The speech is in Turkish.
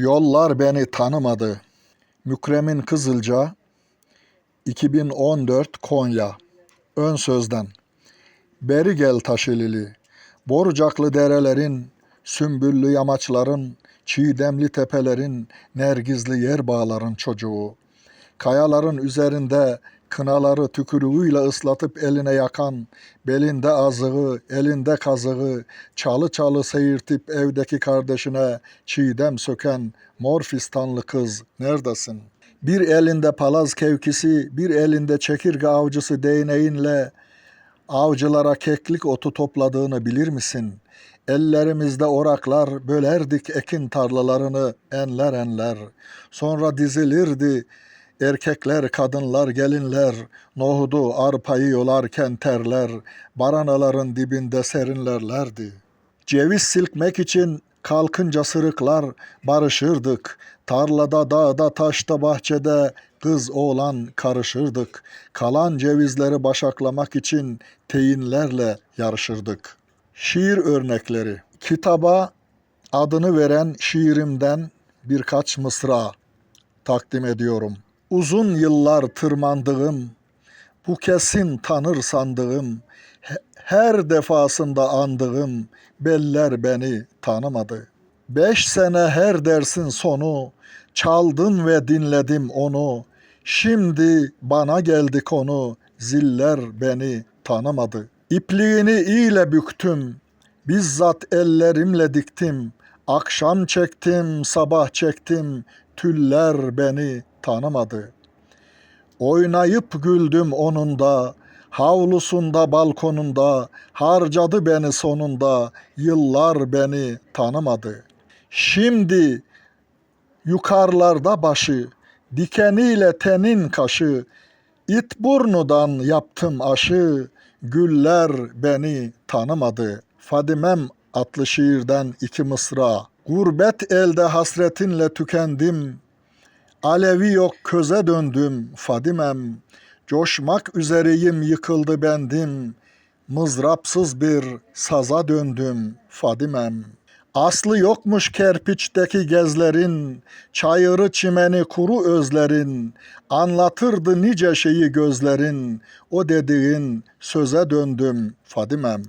Yollar beni tanımadı. Mükremin Kızılca 2014 Konya. Ön sözden. Beri gel Taşilili Borucaklı derelerin Sümbüllü yamaçların Çiğdemli tepelerin Nergizli yer bağların çocuğu. Kayaların üzerinde kınaları tükürüğüyle ıslatıp eline yakan, belinde azığı, elinde kazığı, çalı çalı seyirtip evdeki kardeşine çiğdem söken mor fistanlı kız neredesin? Bir elinde palaz kevkisi, bir elinde çekirge avcısı değneğinle avcılara keklik otu topladığını bilir misin? Ellerimizde oraklar bölerdik ekin tarlalarını enler enler. Sonra dizilirdi erkekler, kadınlar, gelinler, nohudu, arpayı yolarken terler, baranaların dibinde serinlerlerdi. Ceviz silkmek için kalkınca sırıklar barışırdık. Tarlada, dağda, taşta, bahçede kız oğlan karışırdık. Kalan cevizleri başaklamak için teyinlerle yarışırdık. Şiir örnekleri. Kitaba adını veren şiirimden birkaç mısra takdim ediyorum. Uzun yıllar tırmandığım, bu kesin tanır sandığım, he- her defasında andığım beller beni tanımadı. Beş sene her dersin sonu, çaldın ve dinledim onu. Şimdi bana geldi konu, ziller beni tanımadı. İpliğini iyiyle büktüm, bizzat ellerimle diktim. Akşam çektim, sabah çektim, tüller beni tanımadı. Oynayıp güldüm onunda, havlusunda balkonunda, harcadı beni sonunda, yıllar beni tanımadı. Şimdi yukarılarda başı, dikeniyle tenin kaşı, it burnudan yaptım aşı, güller beni tanımadı. Fadimem adlı şiirden iki mısra. Gurbet elde hasretinle tükendim, Alevi yok köze döndüm Fadimem. Coşmak üzereyim yıkıldı bendim. Mızrapsız bir saza döndüm Fadimem. Aslı yokmuş kerpiçteki gezlerin, çayırı çimeni kuru özlerin, anlatırdı nice şeyi gözlerin, o dediğin söze döndüm Fadimem.